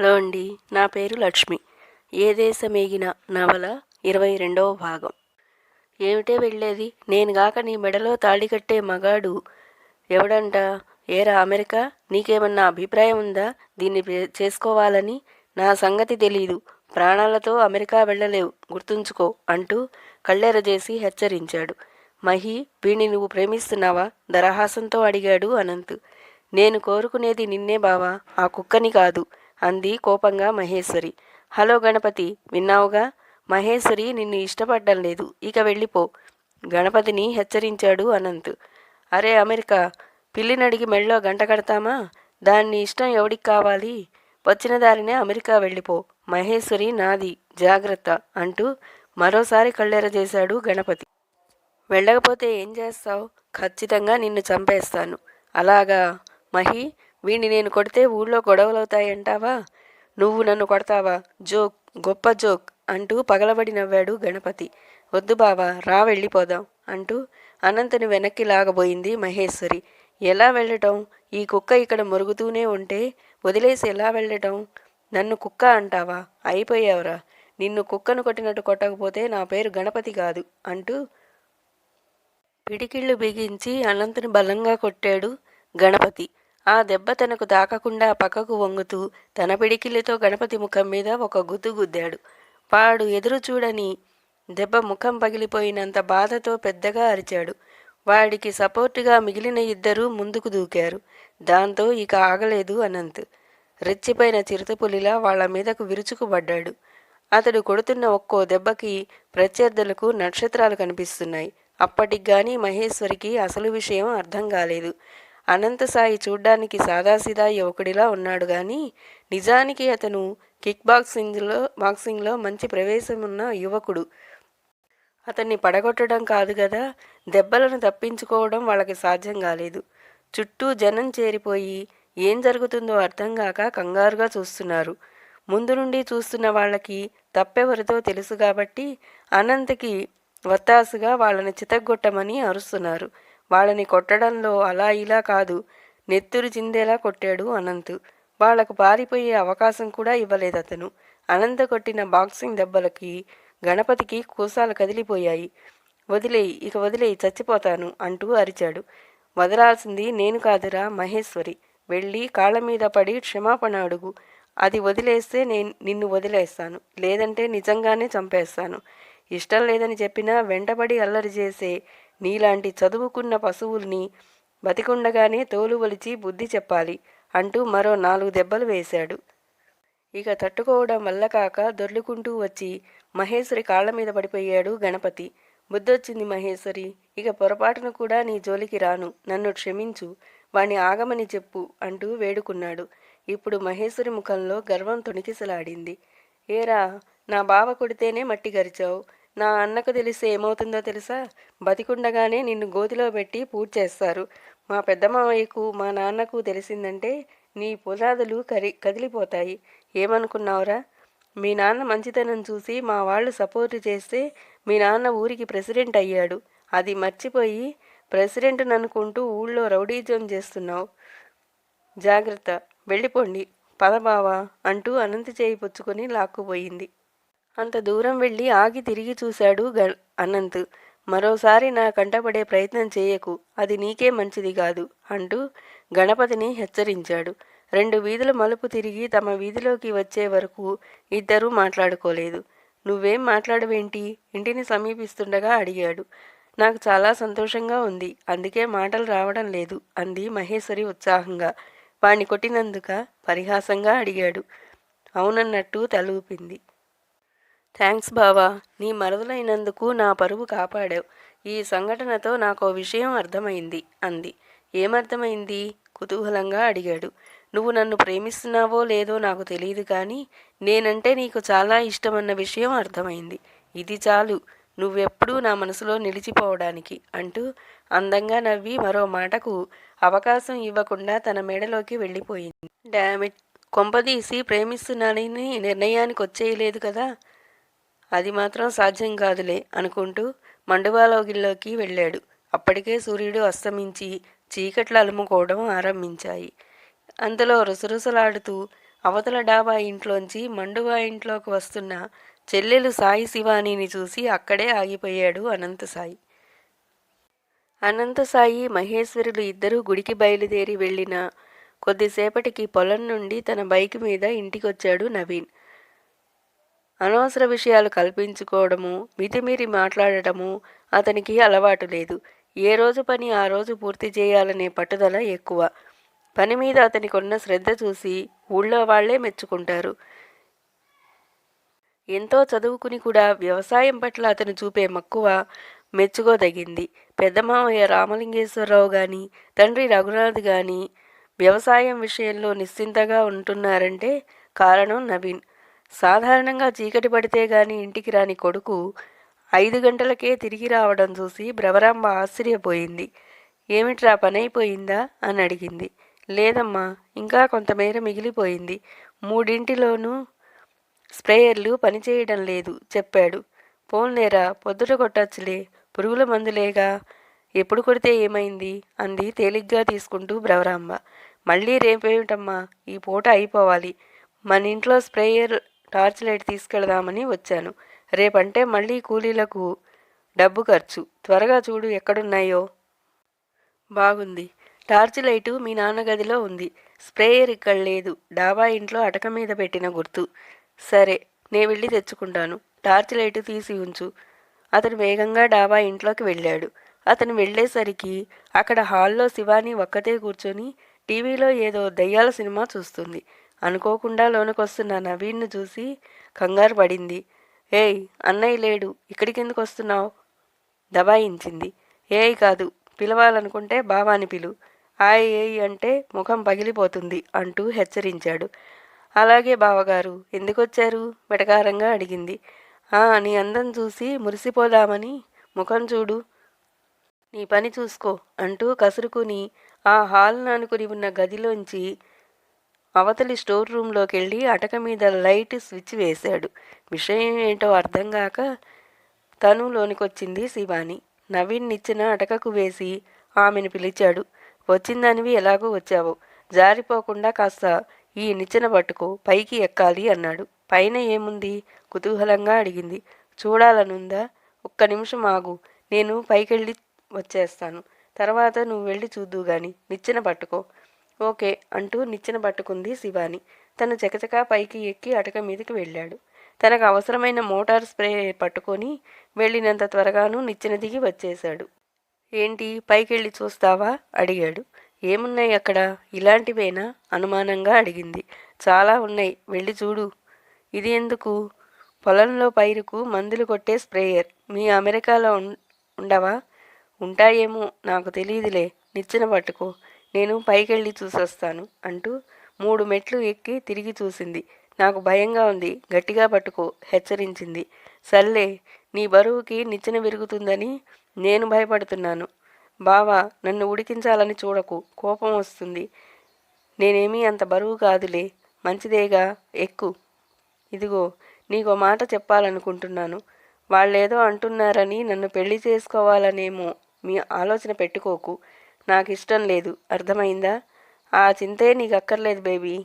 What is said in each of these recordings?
Hello అండి నా పేరు లక్ష్మి. ఏ దేశమేగిన నవల ఇరవై రెండవ భాగం. ఏమిటే వెళ్ళేది? నేను గాక నీ మెడలో తాళి కట్టే మగాడు ఎవడంట? ఏరా అమెరికా? నీకేమన్నా అభిప్రాయం ఉందా? దీన్ని పే- చేసుకోవాలని? నా సంగతి తెలీదు. ప్రాణాలతో అమెరికా వెళ్ళలేవు. గుర్తుంచుకో అంటూ కళ్ళెర చేసి హెచ్చరించాడు. మహి వీణ్ణి నువ్వు ప్రేమిస్తున్నావా? దరహాసంతో అడిగాడు అనంత్. నేను కోరుకునేది నిన్నే బావా. ఆ కుక్కని కాదు. అంది కోపంగా మహేశ్వరి. హలో గణపతి విన్నావుగా? మహేశ్వరి నిన్ను ఇష్టపడ్డం లేదు. ఇక వెళ్ళిపో గణపతిని హెచ్చరించాడు అనంత్. అరే అమెరికా పిల్లినడిగి మెళ్ళో గంట కడతామా? దాన్ని ఇష్టం ఎవడికి కావాలి? వచ్చిన దారినే అమెరికా వెళ్ళిపో మహేశ్వరి నాది జాగ్రత్త అంటూ మరోసారి కళ్ళెర చేశాడు గణపతి. వెళ్ళకపోతే ఏం చేస్తావు? ఖచ్చితంగా నిన్ను చంపేస్తాను. అలాగా? మహి వీణ్ణి నేను కొడితే ఊళ్ళో గొడవలవుతాయంటావా? నువ్వు నన్ను కొడతావా? జోక్ గొప్ప జోక్ అంటూ పగలబడి నవ్వాడు గణపతి. వద్దు బావా రా వెళ్ళిపోదాం అంటూ అనంతని వెనక్కి లాగబోయింది మహేశ్వరి. ఎలా వెళ్ళటం? ఈ కుక్క ఇక్కడ మురుగుతూనే ఉంటే వదిలేసి ఎలా వెళ్ళటం? నన్ను కుక్క అంటావా? అయిపోయావురా. నిన్ను కుక్కను కొట్టినట్టు కొట్టకపోతే నా పేరు గణపతి కాదు అంటూ పిడికిళ్ళు బిగించి అనంతుని బలంగా కొట్టాడు గణపతి. ఆ దెబ్బ తనకు తాకకుండా పక్కకు వంగుతూ తన పిడికిలితో గణపతి ముఖం మీద ఒక గుద్దు గుద్దాడు. వాడు ఎదురు చూడని దెబ్బ ముఖం పగిలిపోయినంత బాధతో పెద్దగా అరిచాడు. వాడికి సపోర్టుగా మిగిలిన ఇద్దరూ ముందుకు దూకారు. దాంతో ఇక ఆగలేదు అనంత్. రెచ్చిపోయిన చిరుతపులిలా వాళ్ళ మీదకు విరుచుకుపడ్డాడు. అతడు కొడుతున్న ఒక్కో దెబ్బకి ప్రత్యర్థులకు నక్షత్రాలు కనిపిస్తున్నాయి. అప్పటికి గాని మహేశ్వరికి అసలు విషయం అర్థం కాలేదు. అనంత సాయి చూడ్డానికి సాదాసీదా యువకుడిలా ఉన్నాడు గాని నిజానికి అతను కిక్ బాక్సింగ్లో బాక్సింగ్లో మంచి ప్రవేశం ఉన్న యువకుడు. అతన్ని పడగొట్టడం కాదు కదా దెబ్బలను తప్పించుకోవడం వాళ్ళకి సాధ్యం కాలేదు చుట్టూ జనం చేరిపోయి ఏం జరుగుతుందో అర్థం కాక కంగారుగా చూస్తున్నారు. ముందు నుండి చూస్తున్న వాళ్ళకి తప్పెవరితో తెలుసు కాబట్టి అనంతకి వత్తాసుగా వాళ్ళని చితగ్గొట్టమని అరుస్తున్నారు. వాళ్ళని కొట్టడంలో అలా ఇలా కాదు. నెత్తురు చిందేలా కొట్టాడు అనంత్. వాళ్ళకు పారిపోయే అవకాశం కూడా ఇవ్వలేదు అతను అనంత కొట్టిన బాక్సింగ్ దెబ్బలకి గణపతికి కూసాలు కదిలిపోయాయి. వదిలేయి ఇక వదిలేయి చచ్చిపోతాను అంటూ అరిచాడు. వదలాల్సింది నేను కాదురా మహేశ్వరి. వెళ్ళి కాళ్ళ మీద పడి క్షమాపణ అడుగు. అది వదిలేస్తే నేను నిన్ను వదిలేస్తాను. లేదంటే నిజంగానే చంపేస్తాను. ఇష్టం లేదని చెప్పినా వెంటబడి అల్లరి చేసే నీలాంటి చదువుకున్న పశువుల్ని బతికుండగానే తోలు వలిచి బుద్ధి చెప్పాలి అంటూ మరో నాలుగు దెబ్బలు వేశాడు. ఇక తట్టుకోవడం వల్ల కాక దొర్లుకుంటూ వచ్చి మహేశ్వరి కాళ్ళ మీద పడిపోయాడు గణపతి. బుద్ధొచ్చింది మహేశ్వరి ఇక పొరపాటున కూడా నీ జోలికి రాను నన్ను క్షమించు వాణ్ణి ఆగమని చెప్పు అంటూ వేడుకున్నాడు. ఇప్పుడు మహేశ్వరి ముఖంలో గర్వం తొణికిసలాడింది ఏరా నా బావ కొడితేనే మట్టి గరిచావు నా అన్నకు తెలిస్తే ఏమవుతుందో తెలుసా? బతికుండగానే నిన్ను గోతిలో పెట్టి పూజ చేస్తారు. మా పెద్దమావయ్యకు మా నాన్నకు తెలిసిందంటే నీ పునాదులు కరి కదిలిపోతాయి. ఏమనుకున్నావురా? మీ నాన్న మంచితనం చూసి మా వాళ్ళు సపోర్ట్ చేస్తే మీ నాన్న ఊరికి ప్రెసిడెంట్ అయ్యాడు. అది మర్చిపోయి ప్రెసిడెంట్ అనుకుంటూ ఊళ్ళో రౌడీజం చేస్తున్నావు. జాగ్రత్త. వెళ్ళిపోండి. పదబావా అంటూ అనంత చేయి పుచ్చుకొని లాక్కుపోయింది. అంత దూరం వెళ్ళి ఆగి తిరిగి చూశాడు గ అనంత్. మరోసారి నా కంటపడే ప్రయత్నం చేయకు అది నీకే మంచిది కాదు అంటూ గణపతిని హెచ్చరించాడు. రెండు వీధుల మలుపు తిరిగి తమ వీధిలోకి వచ్చే వరకు ఇద్దరూ మాట్లాడుకోలేదు. నువ్వేం మాట్లాడవేంటి? ఇంటిని సమీపిస్తుండగా అడిగాడు. నాకు చాలా సంతోషంగా ఉంది అందుకే మాటలు రావడం లేదు అంది మహేశ్వరి ఉత్సాహంగా. వాణ్ణి కొట్టినందుక పరిహాసంగా అడిగాడు. అవునన్నట్టు తలూపింది. థ్యాంక్స్ బావా నీ మరదలైనందుకు నా పరువు కాపాడావు. ఈ సంఘటనతో నాకు విషయం అర్థమైంది అంది. ఏమర్థమైంది? కుతూహలంగా అడిగాడు. నువ్వు నన్ను ప్రేమిస్తున్నావో లేదో నాకు తెలియదు కానీ నేనంటే నీకు చాలా ఇష్టమన్న విషయం అర్థమైంది. ఇది చాలు. నువ్వెప్పుడూ నా మనసులో నిలిచిపోవడానికి అంటూ అందంగా నవ్వి మరో మాటకు అవకాశం ఇవ్వకుండా తన మెడలోకి వెళ్ళిపోయింది. డామిట్ కొంపదీసి ప్రేమిస్తున్నానని నిర్ణయానికి వచ్చేయలేదు కదా? అది మాత్రం సాధ్యం కాదులే అనుకుంటూ మండువాలోగిల్లోకి వెళ్ళాడు. అప్పటికే సూర్యుడు అస్తమించి చీకట్లు అలుముకోవడం ఆరంభించాయి. అంతలో రుసరుసలాడుతూ అవతల డాబా ఇంట్లోంచి మండువా ఇంట్లోకి వస్తున్న చెల్లెలు సాయి శివానీని చూసి అక్కడే ఆగిపోయాడు అనంతసాయి అనంతసాయి మహేశ్వరులు ఇద్దరూ గుడికి బయలుదేరి వెళ్ళిన కొద్దిసేపటికి పొలం నుండి తన బైక్ మీద ఇంటికొచ్చాడు నవీన్. అనవసర విషయాలు కల్పించుకోవడము మితిమీరి మాట్లాడటము అతనికి అలవాటు లేదు. ఏ రోజు పని ఆ రోజు పూర్తి చేయాలనే పట్టుదల ఎక్కువ. పని మీద అతనికి ఉన్న శ్రద్ధ చూసి ఊళ్ళో వాళ్ళే మెచ్చుకుంటారు. ఎంతో చదువుకుని కూడా వ్యవసాయం పట్ల అతను చూపే మక్కువ మెచ్చుకోదగింది. పెద్ద మామయ్య రామలింగేశ్వరరావు గాని తండ్రి రఘునాథ్ గాని వ్యవసాయం విషయంలో నిశ్చింతగా ఉంటున్నారంటే కారణం నవీన్. సాధారణంగా చీకటి పడితే గాని ఇంటికి రాని కొడుకు ఐదు గంటలకే తిరిగి రావడం చూసి భ్రవరాంబ ఆశ్చర్యపోయింది. ఏమిట్రా పనైపోయిందా? అని అడిగింది. లేదమ్మా ఇంకా కొంతమేర మిగిలిపోయింది. మూడింటిలోనూ స్ప్రేయర్లు పనిచేయడం లేదు చెప్పాడు. పోన్లేరా పొద్దుట కొట్టచ్చులే పురుగుల మందులేగా? ఎప్పుడు కొడితే ఏమైంది? అంది తేలిగ్గా తీసుకుంటూ భ్రవరాంబ మళ్ళీ రేపేమిటమ్మా? ఈ పూట అయిపోవాలి. మన ఇంట్లో స్ప్రేయర్ టార్చ్ లైట్ తీసుకెళదామని వచ్చాను. రేపంటే మళ్ళీ కూలీలకు డబ్బు ఖర్చు. త్వరగా చూడు ఎక్కడున్నాయో. బాగుంది. టార్చ్ లైటు మీ నాన్న గదిలో ఉంది. స్ప్రేయర్ ఇక్కడ లేదు. డాబా ఇంట్లో అటక మీద పెట్టిన గుర్తు. సరే నే వెళ్ళి తెచ్చుకుంటాను. టార్చ్ లైటు తీసి ఉంచు. అతను వేగంగా డాబా ఇంట్లోకి వెళ్ళాడు. అతను వెళ్ళేసరికి అక్కడ హాల్లో శివాని ఒక్కతే కూర్చొని టీవీలో ఏదో దయ్యాల సినిమా చూస్తుంది. అనుకోకుండా లోనకొస్తున్న నవీన్ను చూసి కంగారు పడింది. ఏయ్ అన్నయ్య లేడు. ఇక్కడికెందుకు వస్తున్నావు? దబాయించింది. ఏయ్ కాదు పిలవాలనుకుంటే బావాని పిలు. ఆయ్ ఏయ్ అంటే ముఖం పగిలిపోతుంది అంటూ హెచ్చరించాడు. అలాగే బావగారు ఎందుకొచ్చారు? వెటకారంగా అడిగింది. ఆ నీ అందం చూసి మురిసిపోదామని ముఖం చూడు. నీ పని చూసుకో అంటూ కసురుకుని ఆ హాల్ అనుకుని ఉన్న గదిలోంచి అవతలి స్టోర్ రూంలోకి వెళ్ళి అటక మీద లైట్ స్విచ్ వేశాడు. విషయం ఏంటో అర్థం కాక తను లోనికొచ్చింది శివాని. నవీన్నిచ్చిన అటకకు వేసి ఆమెను పిలిచాడు. వచ్చిందనివి ఎలాగో వచ్చావు. జారిపోకుండా కాస్త ఈ నిచ్చెన పట్టుకో పైకి ఎక్కాలి అన్నాడు. పైన ఏముంది? కుతూహలంగా అడిగింది. చూడాలనుందా? ఒక్క నిమిషం ఆగు. నేను పైకెళ్ళి వచ్చేస్తాను. తర్వాత నువ్వు వెళ్ళి చూద్దు గాని నిచ్చెన పట్టుకో. ఓకే అంటూ నిచ్చెన పట్టుకుంది శివాని. తను చకచకా పైకి ఎక్కి అటక మీదకి వెళ్ళాడు. తనకు అవసరమైన మోటార్ స్ప్రే పట్టుకొని వెళ్ళినంత త్వరగాను నిచ్చెన దిగి వచ్చేశాడు. ఏంటి? పైకెళ్ళి చూస్తావా? అడిగాడు. ఏమున్నాయి అక్కడ? ఇలాంటివేనా? అనుమానంగా అడిగింది. చాలా ఉన్నాయి. వెళ్ళి చూడు. ఇది ఎందుకు? పొలంలో పైరుకు మందులు కొట్టే స్ప్రేయర్. మీ అమెరికాలో ఉండవా? ఉంటాయేమో నాకు తెలియదులే నిచ్చెన పట్టుకో. నేను పైకెళ్ళి చూసొస్తాను అంటూ మూడు మెట్లు ఎక్కి తిరిగి చూసింది. నాకు భయంగా ఉంది. గట్టిగా పట్టుకో హెచ్చరించింది. సర్లే నీ బరువుకి నిచ్చెన విరుగుతుందని నేను భయపడుతున్నాను. బావా నన్ను ఉడికించాలని చూడకు. కోపం వస్తుంది. నేనేమీ అంత బరువు కాదులే. మంచిదేగా ఎక్కు. ఇదిగో నీకో మాట చెప్పాలనుకుంటున్నాను. వాళ్ళేదో అంటున్నారని నన్ను పెళ్ళి చేసుకోవాలనేమో మీ ఆలోచన పెట్టుకోకు. నాకు ఇష్టం లేదు. అర్థమైందా? ఆ చింతే నీకు అక్కర్లేదు బేబీ.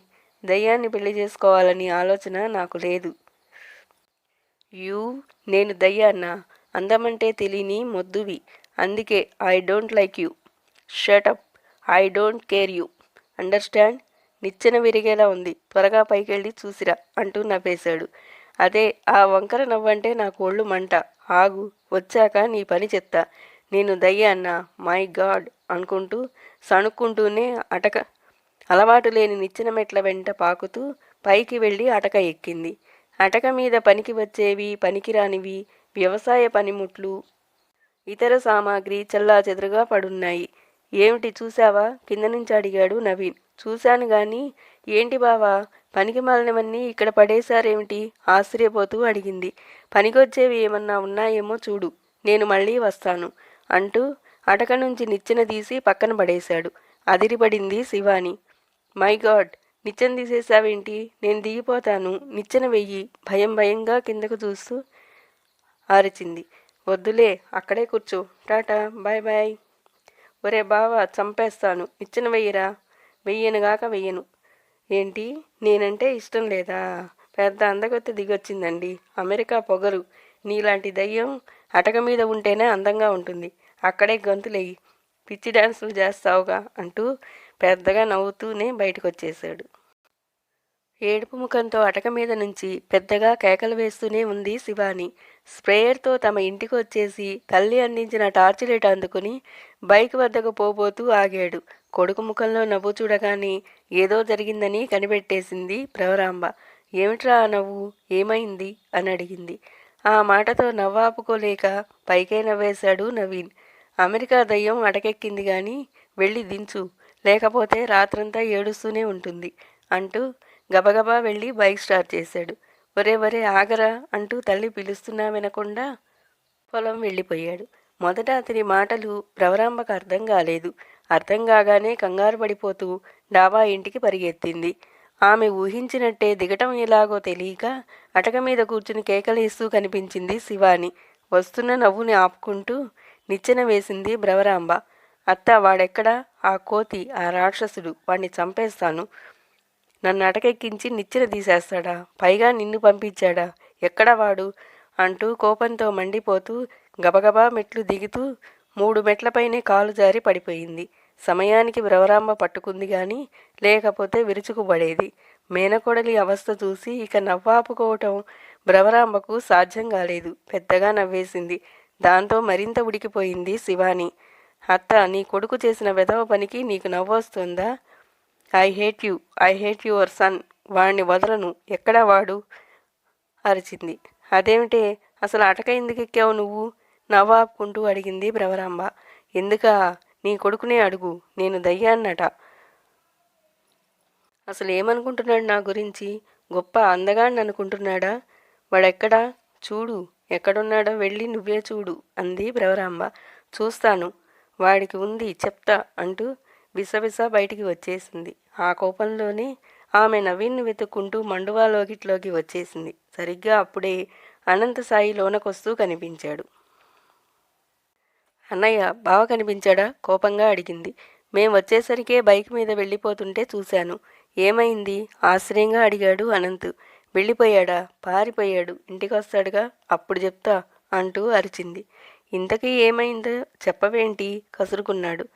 దయ్యాన్ని పెళ్ళి చేసుకోవాలని ఆలోచన నాకు లేదు. యూ నేను దయ్యాన్న అందమంటే తెలియని మొద్దువి. అందుకే I don't like you. Shut up I don't care you. Understand? నిచ్చెన విరిగేలా ఉంది. త్వరగా పైకెళ్ళి చూసిరా అంటూ నవ్వేశాడు. అదే ఆ వంకర నవ్వంటే నాకు ఒళ్ళు మంట. ఆగు వచ్చాక నీ పని చెత్తా నేను దయ్యాన్న మై గాడ్ అనుకుంటూ సణుక్కుంటూనే అటక అలవాటు లేని నిచ్చెన మెట్ల వెంట పాకుతూ పైకి వెళ్ళి అటక ఎక్కింది. అటక మీద పనికి వచ్చేవి పనికిరానివి వ్యవసాయ పనిముట్లు ఇతర సామాగ్రి చల్లా చెదరుగా పడున్నాయి. ఏమిటి చూశావా? కింద నుంచి అడిగాడు నవీన్. చూశాను గాని ఏంటి బావా? పనికి మాలినవన్నీ ఇక్కడ పడేశారేమిటి? ఆశ్చర్యపోతూ అడిగింది. పనికొచ్చేవి ఏమన్నా ఉన్నాయేమో చూడు. నేను మళ్ళీ వస్తాను. అంటూ అటక నుంచి నిచ్చెన తీసి పక్కన పడేశాడు. అదిరిపడింది శివాని. మై గాడ్ నిచ్చెన తీసేసావేంటి నేను దిగిపోతాను. నిచ్చెన వెయ్యి. భయం భయంగా కిందకు చూస్తూ ఆరిచింది. వద్దులే అక్కడే కూర్చో. Tata bye bye. ఒరే బావా చంపేస్తాను. నిచ్చెన వెయ్యిరా? వెయ్యనుగాక వెయ్యను. ఏంటి? నేనంటే ఇష్టం లేదా? పెద్ద అందగొత్తి దిగొచ్చిందండి. అమెరికా పొగరు. నీలాంటి దయ్యం అటక మీద ఉంటేనే అందంగా ఉంటుంది. అక్కడే గొంతులేయి పిచ్చి డాన్సులు చేస్తావుగా అంటూ పెద్దగా నవ్వుతూనే బయటకు వచ్చేశాడు ఏడుపు ముఖంతో అటక మీద నుంచి పెద్దగా కేకలు వేస్తూనే ఉంది శివాని. స్ప్రేయర్తో తమ ఇంటికి వచ్చేసి తల్లి అందించిన టార్చ్ లైట్ అందుకుని బైక్ వద్దకు పోబోతూ ఆగాడు. కొడుకు ముఖంలో నవ్వు చూడగానే ఏదో జరిగిందని కనిపెట్టేసింది ప్రవరాంబ. ఏమిట్రా ఆ నవ్వు? ఏమైంది? అని అడిగింది. ఆ మాటతో నవ్వాపుకోలేక పైకే నవ్వేశాడు నవీన్. అమెరికా దయ్యం అటకెక్కింది కానీ వెళ్ళి దించు. లేకపోతే రాత్రంతా ఏడుస్తూనే ఉంటుంది అంటూ గబగబా వెళ్ళి బైక్ స్టార్ట్ చేశాడు. ఒరే ఒరే ఆగరా అంటూ తల్లి పిలుస్తున్నా వినకుండా పొలం వెళ్ళిపోయాడు. మొదట అతని మాటలు ప్రవరాంబకు అర్థం కాలేదు. అర్థం కాగానే కంగారు పడిపోతూ డాబా ఇంటికి పరిగెత్తింది. ఆమె ఊహించినట్టే దిగటం ఎలాగో తెలియక అటక మీద కూర్చుని కేకలేస్తూ కనిపించింది శివాని. వస్తున్న నవ్వుని ఆపుకుంటూ నిచ్చెన వేసింది భ్రవరాంబ అత్త వాడెక్కడా? ఆ కోతి ఆ రాక్షసుడు వాణ్ణి చంపేస్తాను. నన్ను అటకెక్కించి నిచ్చెన తీసేస్తాడా? పైగా నిన్ను పంపించాడా? ఎక్కడ వాడు? అంటూ కోపంతో మండిపోతూ గబగబా మెట్లు దిగుతూ మూడు మెట్లపైనే కాలు జారి పడిపోయింది. సమయానికి భ్రవరాంబ పట్టుకుంది గాని లేకపోతే విరుచుకుపడేది. మేనకోడలి అవస్థ చూసి ఇక నవ్వాపుకోవటం భ్రవరాంబకు సాధ్యం కాలేదు. పెద్దగా నవ్వేసింది. దాంతో మరింత ఉడికిపోయింది శివాని. అత్త నీ కొడుకు చేసిన వెధవ పనికి నీకు నవ్వొస్తుందా? I hate you I hate your son వాడిని వదలను. ఎక్కడా వాడు? అరిచింది. అదేమిటే? అసలు అటక ఎందుకు ఎక్కావు నువ్వు? నవ్వాపుకుంటూ అడిగింది భ్రవరాంబ ఎందుకా? నీ కొడుకునే అడుగు నేను దయ్యాన్నట. అసలు ఏమనుకుంటున్నాడు నా గురించి? గొప్ప అందగాడిని అనుకుంటున్నాడా? వాడెక్కడా? చూడు ఎక్కడున్నాడో వెళ్ళి నువ్వే చూడు అంది భ్రవరాంబ చూస్తాను వాడికి ఉంది చెప్తా అంటూ విసవిస బయటికి వచ్చేసింది. ఆ కోపంలోనే ఆమె నవీన్ను వెతుక్కుంటూ మండువా లోకిట్లోకి వచ్చేసింది. సరిగ్గా అప్పుడే అనంత సాయి లోనకొస్తూ కనిపించాడు. అన్నయ్య బావ కనిపించాడా? కోపంగా అడిగింది. మేం వచ్చేసరికే బైక్ మీద వెళ్ళిపోతుంటే చూశాను. ఏమైంది? ఆశ్చర్యంగా అడిగాడు అనంత్. వెళ్ళిపోయాడా? పారిపోయాడు. ఇంటికొస్తాడుగా? అప్పుడు చెప్తా అంటూ అరిచింది. ఇంతకీ ఏమైందో చెప్పవేంటి? కసురుకున్నాడు.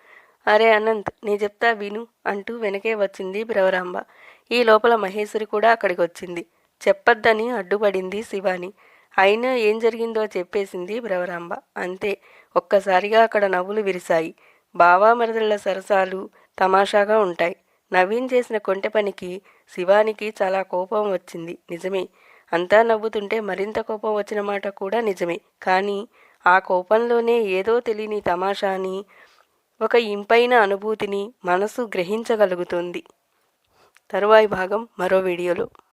అరే అనంత్ నీ చెప్తా విను అంటూ వెనకే వచ్చింది భ్రవరాంబ. ఈ లోపల మహేశ్వరి కూడా అక్కడికి వచ్చింది చెప్పొద్దని అడ్డుపడింది శివాని. అయినా ఏం జరిగిందో చెప్పేసింది భ్రవరాంబ అంతే ఒక్కసారిగా అక్కడ నవ్వులు విరిశాయి. బావా మరదళ్ళ సరసాలు తమాషాగా ఉంటాయి. నవీన్ చేసిన కొంటె పనికి శివానికి చాలా కోపం వచ్చింది. నిజమే అంతా నవ్వుతుంటే మరింత కోపం వచ్చిన మాట కూడా నిజమే. కానీ ఆ కోపంలోనే ఏదో తెలియని తమాషాని ఒక ఇంపైన అనుభూతిని మనసు గ్రహించగలుగుతుంది. తరువాయి భాగం మరో వీడియోలో.